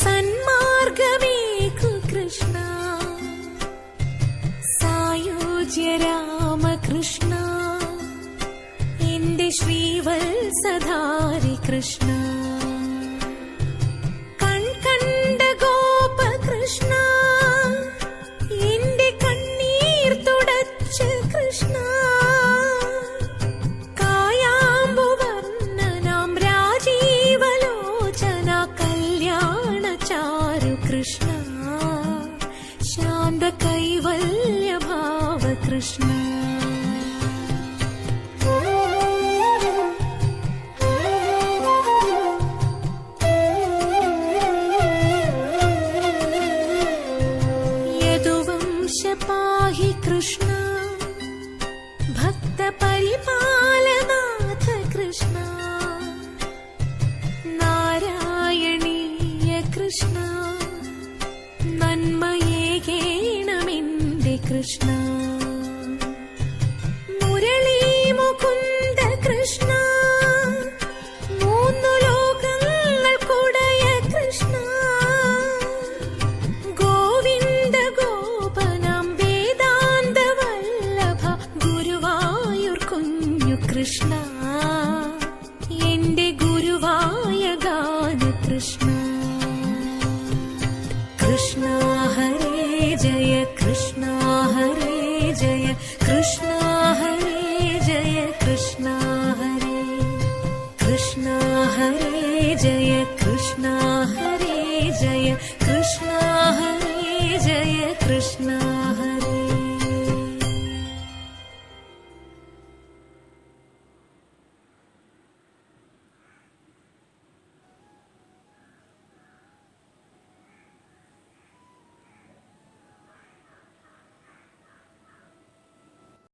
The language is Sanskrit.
സന്മാർഗമേകു കൃഷ്ണ. സായുജ്യ രാമകൃഷ്ണ. എന്റെ ശ്രീവത്സധാരി കൃഷ്ണ. चारु कृष्णा शान्तकैवल्यभावकृष्ण यदुवंशपाहि कृष्ण। കൃഷ്ണ നന്മയേകേണമെന്റെ കൃഷ്ണ. कृष्णा हरे जय कृष्ण हरे जय कृष्णा हरे। कृष्ण हरे जय कृष्ण हरे जय कृष्ण हरे जय कृष्ण